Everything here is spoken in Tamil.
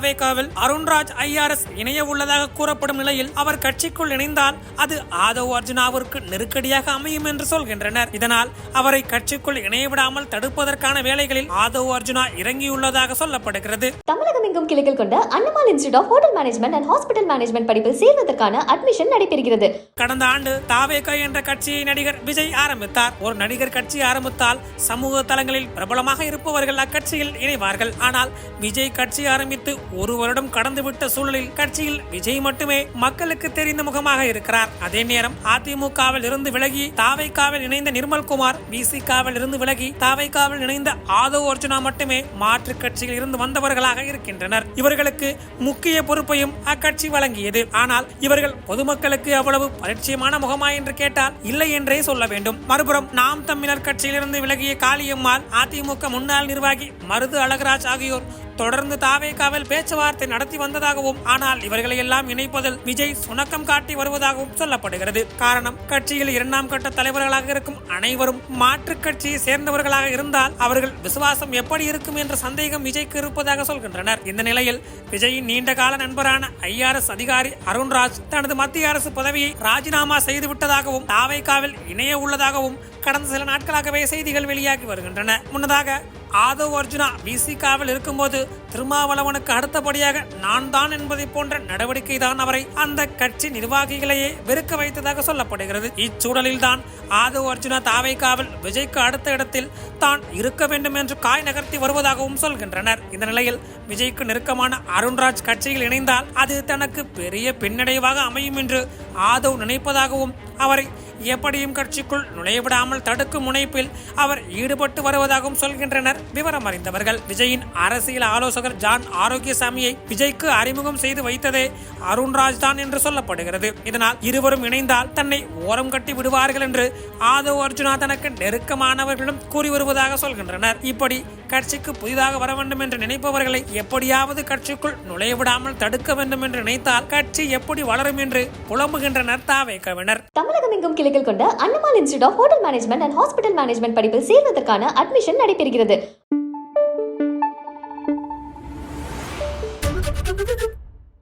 தாவேகாவில் அருண்ராஜ் ஐஆர்எஸ் இணைய உள்ளதாக கூறப்படும் நிலையில் அவர் கட்சிக்குள் இணைந்தால் அது ஆதவ் அர்ஜுனாவிற்கு நெருக்கடியாக அமையும் என்று சொல்கின்றனர். இதனால் அவரை கட்சிக்குள் இணைய விடாமல் தடுப்பதற்கான வேலைகளில் ஆதவ் அர்ஜுனா இறங்கியுள்ளதாக சொல்லப்படுகிறது. தமிழகம் எங்கும் கிளைகள் கொண்ட Annamal institute of hotel management and hospital management படிப்பில் சேர்வதற்கான அட்மிஷன் நடைபெறுகிறது. கடந்த ஆண்டு தாவேகா என்ற கட்சியை நடிகர் விஜய் ஆரம்பித்தார். ஒரு நடிகர் கட்சி ஆரம்பித்தால் சமூக தளங்களில் பிரபலமாக இருப்பவர்கள் அக்கட்சியில் இணைவார்கள். ஆனால் விஜய் கட்சி ஆரம்பித்து ஒரு வருடம் கடந்துவிட்ட சூழலில் கட்சியில் விஜய் மட்டுமே மக்களுக்கு தெரிந்த முகமாக இருக்கிறார். அதே நேரம் அதிமுகவில் இருந்து விலகி தாவைக்காவில் இணைந்த நிர்மல்குமார் பிசிகாவில் இருந்து விலகி தாவைக்காவில் இணைந்த ஆதவ் அர்ஜுனா மட்டுமே மாற்று கட்சியில் இருந்து வந்தவர்களாக இருக்கின்றனர். இவர்களுக்கு முக்கிய பொறுப்பையும் அக்கட்சி வழங்கியது. ஆனால் இவர்கள் பொதுமக்களுக்கு அவ்வளவு பரிச்சயமான முகமா என்று கேட்டால் இல்லை என்றே சொல்ல வேண்டும். மறுபுறம் நாம் தமிழர் கட்சியிலிருந்து விலகிய காளியம்மாள் அதிமுக முன்னாள் நிர்வாகி மருது அழகராஜ் ஆகியோர் தொடர்ந்து தாவேகாவில் பேச்சுவார்த்தை நடத்தி வந்ததாகவும் ஆனால் இவர்களை எல்லாம் இணைப்பதில் விஜய் சுணக்கம் காட்டி வருவதாகவும் சொல்லப்படுகிறது. காரணம் கட்சியில் இரண்டாம் கட்ட தலைவர்களாக இருக்கும் அனைவரும் மாற்றுக் கட்சியை சேர்ந்தவர்களாக இருந்தால் அவர்கள் விசுவாசம் எப்படி இருக்கும் என்ற சந்தேகம் விஜய்க்கு இருப்பதாக சொல்கின்றனர். இந்த நிலையில் விஜயின் நீண்ட கால நண்பரான ஐஆர்எஸ் அதிகாரி அருண்ராஜ் தனது மத்திய அரசு பதவியை ராஜினாமா செய்து விட்டதாகவும் இணைய உள்ளதாகவும் கடந்த சில நாட்களாகவே செய்திகள் வெளியாகி வருகின்றன. முன்னதாக ஆதவ் அர்ஜுனா விசிகாவில் இருக்கும்போது திருமாவளவனுக்கு அடுத்தபடியாக நான் தான் என்பதை போன்ற நடவடிக்கை தான் அவரை அந்த கட்சி நிர்வாகிகளையே வெறுக்க வைத்ததாக சொல்லப்படுகிறது. இச்சூழலில் தான் ஆதவ் அர்ஜுனா தாவைக்காவில் விஜய்க்கு அடுத்த இடத்தில் தான் இருக்க வேண்டும் என்று காய் நகர்த்தி வருவதாகவும் சொல்கின்றனர். இந்த நிலையில் விஜய்க்கு நெருக்கமான அருண்ராஜ் கட்சியில் இணைந்தால் அது தனக்கு பெரிய பின்னடைவாக அமையும் என்று ஆதவ் நினைப்பதாகவும் அவரை எப்படியும் கட்சிக்குள் நுழையவிடாமல் தடுக்கும் முனைப்பில் அவர் ஈடுபட்டு வருவதாகவும் சொல்கின்றனர். விவரம் அறிந்தவர்கள் விஜயின் அரசியல் ஆலோசகர் ஜான் ஆரோக்கியசாமியை விஜய்க்கு அறிமுகம் செய்து வைத்ததே அருண்ராஜ் தான் என்று சொல்லப்படுகிறது. இதனால் இருவரும் இணைந்தால் தன்னை ஓரம் கட்டி விடுவார்கள் என்று ஆதவ் அர்ஜுனா தனக்கு நெருக்கமானவர்களிடம் கூறி வருவதாக சொல்கின்றனர். இப்படி கட்சிக்கு புதிதாக வர வேண்டும் என்று நினைப்பவர்களை எப்படியாவது கட்சிக்குள் நுழைய விடாமல் தடுக்க வேண்டும் என்று நினைத்தால் கட்சி எப்படி வளரும் என்று புலம்புகின்றனர் தாவேக்கவினர் தமிழகம் எங்கும் கிளைகள் கொண்ட Annamal institute of hotel management and hospital management படிப்பில் சேர்வதற்கான அட்மிஷன் நடைபெறுகிறது.